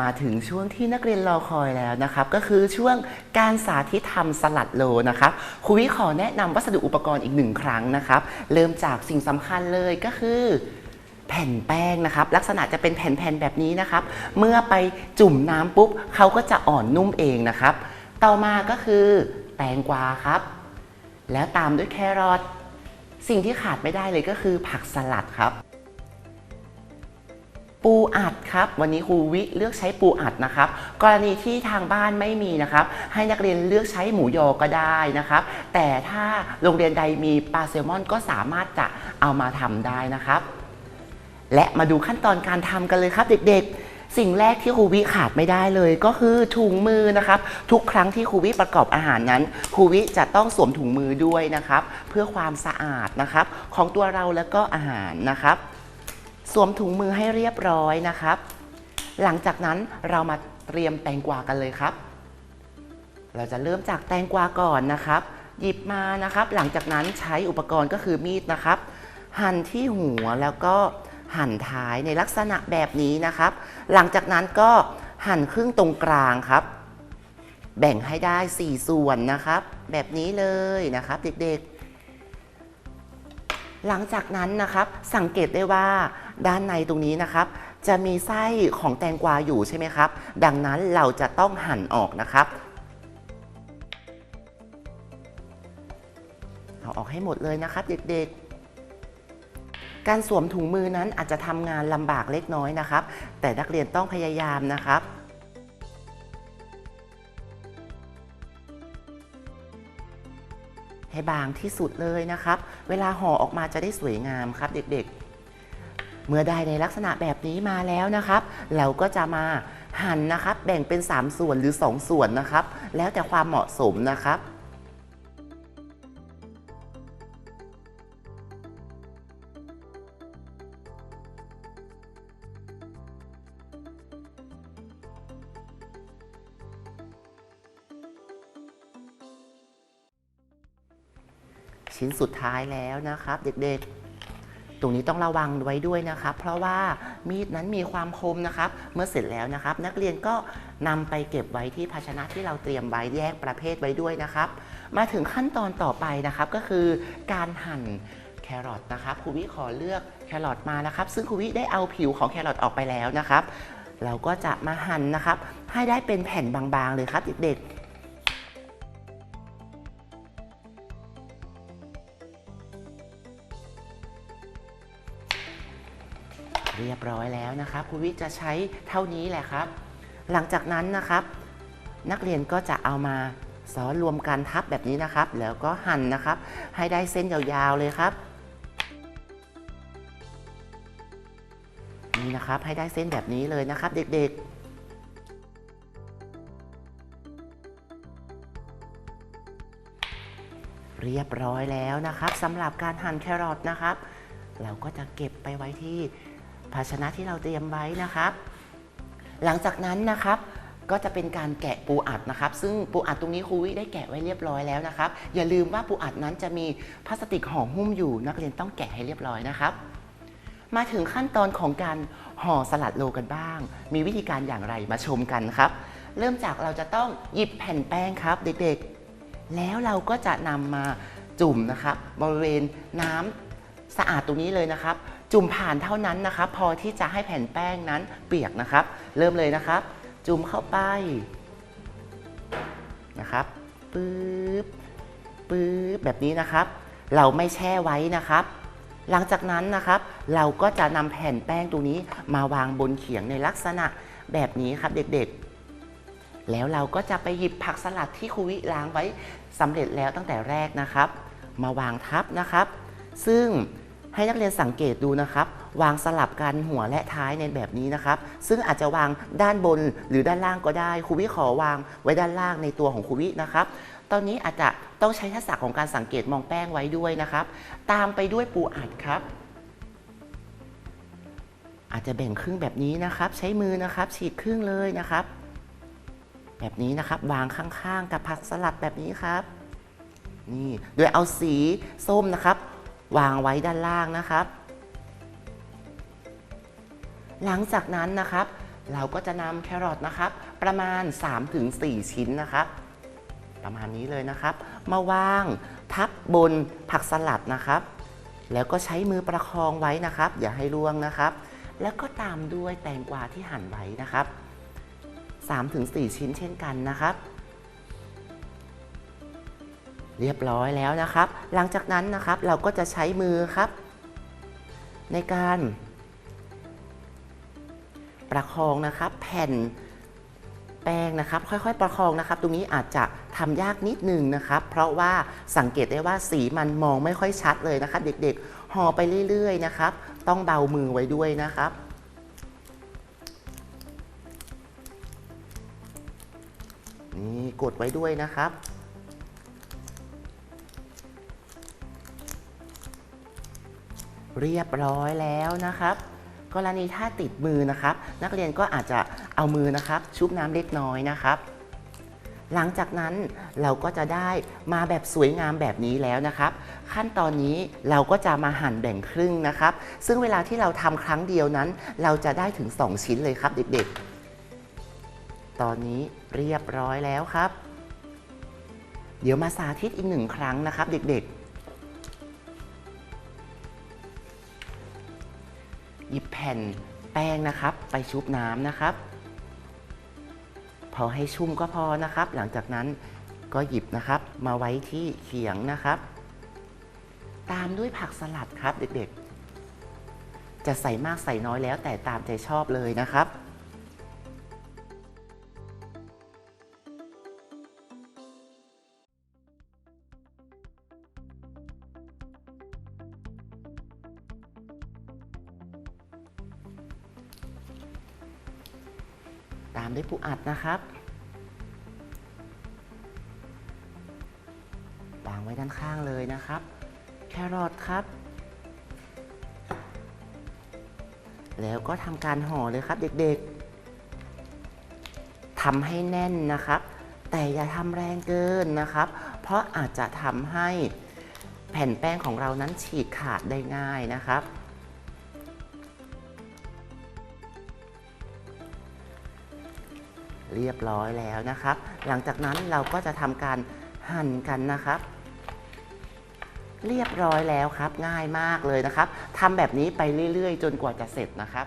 มาถึงช่วงที่นักเรียนรอคอยแล้วนะครับ ก็คือช่วงการสาธิตทำสลัดโลนะครับครูวิขอแนะนำวัสดุอุปกรณ์อีกหนึ่งครั้งนะครับ เริ่มจากสิ่งสำคัญเลยก็คือแผ่นแป้งนะครับ ลักษณะจะเป็นแผ่นๆแบบนี้นะครับ เมื่อไปจุ่มน้ำปุ๊บเขาก็จะอ่อนนุ่มเองนะครับ ต่อมาก็คือแตงกวาครับ แล้วตามด้วยแครอทสิ่งที่ขาดไม่ได้เลยก็คือผักสลัดครับ ปูอัดครับ วันนี้ครูวิเลือกใช้ปูอัดนะครับ กรณีที่ทางบ้านไม่มีนะครับ ให้นักเรียนเลือกใช้หมูยอก็ได้นะครับ แต่ถ้าโรงเรียนใดมีปลาแซลมอนก็สามารถจะเอามาทำได้นะครับ และมาดูขั้นตอนการทำกันเลยครับเด็กๆสิ่งแรกที่ครูวิขาดไม่ได้เลยก็คือถุงมือนะครับ ทุกครั้งที่ครูวิประกอบอาหารนั้นครูวิจะต้องสวมถุงมือด้วยนะครับ เพื่อความสะอาดนะครับ ของตัวเราแล้วก็อาหารนะครับ สวมถุงมือให้เรียบร้อยนะครับ หลังจากนั้นเรามาเตรียมแตงกวากันเลยครับ เราจะเริ่มจากแตงกวาก่อนนะครับ หยิบมานะครับ หลังจากนั้นใช้อุปกรณ์ก็คือมีดนะครับ หั่นที่หัวแล้วก็หั่นท้ายในลักษณะแบบนี้นะครับ หลังจากนั้นก็หั่นครึ่งตรงกลางครับ แบ่งให้ได้ 4 ส่วนนะครับ แบบนี้เลยนะครับเด็กๆ หลังจากนั้นนะครับสังเกตได้ว่า ด้านในตรงนี้นะครับ จะมีไส้ของแตงกวาอยู่ใช่ไหมครับ ดังนั้นเราจะต้องหั่นออกนะครับเอาออกให้หมดเลยนะครับเด็กๆ การสวมถุงมือนั้นอาจจะทำงานลำบากเล็กน้อยนะครับ แต่นักเรียนต้องพยายามนะครับให้บางที่สุดเลยนะครับ เวลาห่อออกมาจะได้สวยงามครับเด็กๆ เมื่อได้ในลักษณะแบบนี้มาแล้วนะครับ เราก็จะมาหั่นนะครับ แบ่งเป็น 3 ส่วนหรือ 2 ส่วนนะครับ แล้วแต่ความเหมาะสมนะครับชิ้นสุดท้ายแล้วนะครับ เด็กๆ ตรงนี้ต้องระวังไว้ด้วยนะครับ เพราะว่ามีดนั้นมีความคมนะครับ เมื่อเสร็จแล้วนะครับ นักเรียนก็นำไปเก็บไว้ที่ภาชนะที่เราเตรียมไว้แยกประเภทไว้ด้วยนะครับ มาถึงขั้นตอนต่อไปนะครับก็คือการหั่นแครอทนะครับครูวิขอเลือกแครอทมานะครับ ซึ่งครูวิได้เอาผิวของแครอทออกไปแล้วนะครับ เราก็จะมาหั่นนะครับ ให้ได้เป็นแผ่นบางๆเลยครับเด็กๆ เรียบร้อยแล้วนะครับครูวิจะใช้เท่านี้แหละครับ หลังจากนั้นนะครับ นักเรียนก็จะเอามาซ้อนรวมกันทับแบบนี้นะครับ แล้วก็หั่นนะครับ ให้ได้เส้นยาวๆเลยครับนี่นะครับให้ได้เส้นแบบนี้เลยนะครับ เด็กๆเรียบร้อยแล้วนะครับสำหรับการหั่นแครอทนะครับ เราก็จะเก็บไปไว้ที่ ภาชนะที่เราเตรียมไว้นะครับ หลังจากนั้นนะครับก็จะเป็นการแกะปูอัดนะครับ ซึ่งปูอัดตรงนี้ครูวิได้แกะไว้เรียบร้อยแล้วนะครับ อย่าลืมว่าปูอัดนั้นจะมีพลาสติกห่อหุ้มอยู่นักเรียนต้องแกะให้เรียบร้อยนะครับ มาถึงขั้นตอนของการห่อสลัดโลกันบ้าง มีวิธีการอย่างไรมาชมกันครับ เริ่มจากเราจะต้องหยิบแผ่นแป้งครับ เด็กๆ แล้วเราก็จะนำมาจุ่มนะครับ บริเวณน้ำสะอาดตรงนี้เลยนะครับ จุ่มผ่านเท่านั้นนะครับ พอที่จะให้แผ่นแป้งนั้นเปียกนะครับ เริ่มเลยนะครับ จุ่มเข้าไปนะครับปื๊บปื๊บแบบนี้นะครับ เราไม่แช่ไว้นะครับ หลังจากนั้นนะครับ เราก็จะนำแผ่นแป้งตรงนี้มาวางบนเขียงในลักษณะแบบนี้ครับเด็กๆ แล้วเราก็จะไปหยิบผักสลัดที่ครูวิล้างไว้สำเร็จแล้วตั้งแต่แรกนะครับ มาวางทับนะครับ ซึ่ง ให้นักเรียนสังเกตดูนะครับ วางสลับกันหัวและท้ายในแบบนี้นะครับ ซึ่งอาจจะวางด้านบนหรือด้านล่างก็ได้ครูวิขอวางไว้ด้านล่างในตัวของครูวินะครับ ตอนนี้อาจจะต้องใช้ทักษะของการสังเกตมองแป้งไว้ด้วยนะครับ ตามไปด้วยปูอัดครับ อาจจะแบ่งครึ่งแบบนี้นะครับ ใช้มือนะครับ ฉีกครึ่งเลยนะครับ แบบนี้นะครับวางข้างๆ กับผักสลัดแบบนี้ครับนี่โดยเอาสีส้มนะครับ วางไว้ด้านล่างนะครับ หลังจากนั้นนะครับ เราก็จะนำแครอทนะครับ ประมาณ 3-4 ชิ้นนะครับ ประมาณนี้เลยนะครับ มาวางทับบนผักสลัดนะครับ แล้วก็ใช้มือประคองไว้นะครับ อย่าให้ร่วงนะครับ แล้วก็ตามด้วยแตงกวาที่หั่นไว้นะครับ3-4 ชิ้นเช่นกันนะครับ เรียบร้อยแล้วนะครับ หลังจากนั้นนะครับเราก็จะใช้มือครับ ในการประคองนะครับ แผ่นแป้งนะครับ ค่อยๆ ประคองนะครับ ตรงนี้อาจจะทำยากนิดนึงนะครับ เพราะว่าสังเกตได้ว่าสีมันมองไม่ค่อยชัดเลยนะครับ เด็กๆห่อไปเรื่อยๆนะครับ ต้องเบามือไว้ด้วยนะครับนี่กดไว้ด้วยนะครับ เรียบร้อยแล้วนะครับ กรณีถ้าติดมือนะครับ นักเรียนก็อาจจะเอามือนะครับ ชุบน้ำเล็กน้อยนะครับ หลังจากนั้นเราก็จะได้มาแบบสวยงามแบบนี้แล้วนะครับ ขั้นตอนนี้เราก็จะมาหั่นแบ่งครึ่งนะครับ ซึ่งเวลาที่เราทำครั้งเดียวนั้น เราจะได้ถึง 2 ชิ้นเลยครับเด็กๆ ตอนนี้เรียบร้อยแล้วครับ เดี๋ยวมาสาธิตอีกหนึ่งครั้งนะครับ เด็กๆ หยิบแผ่นแป้งนะครับ ไปชุบน้ำนะครับ พอให้ชุ่มก็พอนะครับ หลังจากนั้นก็หยิบนะครับ มาไว้ที่เขียงนะครับ ตามด้วยผักสลัดครับเด็กๆ จะใส่มากใส่น้อยแล้วแต่ตามใจชอบเลยนะครับ ตามด้วยปูอัดนะครับ วางไว้ด้านข้างเลยนะครับ แครอทครับ แล้วก็ทำการห่อเลยครับเด็กๆทำให้แน่นนะครับ แต่อย่าทำแรงเกินนะครับ เพราะอาจจะทำให้แผ่นแป้งของเรานั้นฉีกขาดได้ง่ายนะครับ เรียบร้อยแล้วนะครับ หลังจากนั้นเราก็จะทำการหั่นกันนะครับ เรียบร้อยแล้วครับ ง่ายมากเลยนะครับทำแบบนี้ไปเรื่อย ๆ จนกว่าจะเสร็จนะครับ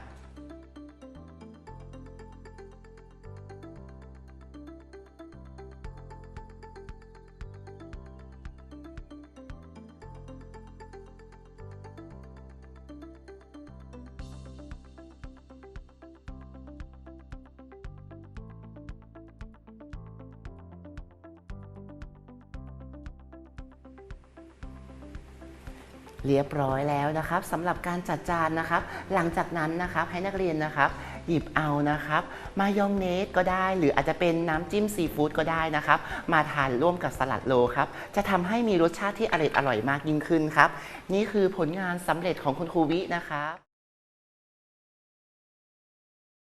เรียบร้อยแล้วนะครับสำหรับการจัดจานนะครับ หลังจากนั้นนะครับให้นักเรียนนะครับ หยิบเอานะครับ มายองเนสก็ได้ หรืออาจจะเป็นน้ำจิ้มซีฟู้ดก็ได้นะครับ มาทานร่วมกับสลัดโลครับ จะทำให้มีรสชาติที่อร่อยอร่อยมากยิ่งขึ้นครับ นี่คือผลงานสำเร็จของคุณครูวินะครับ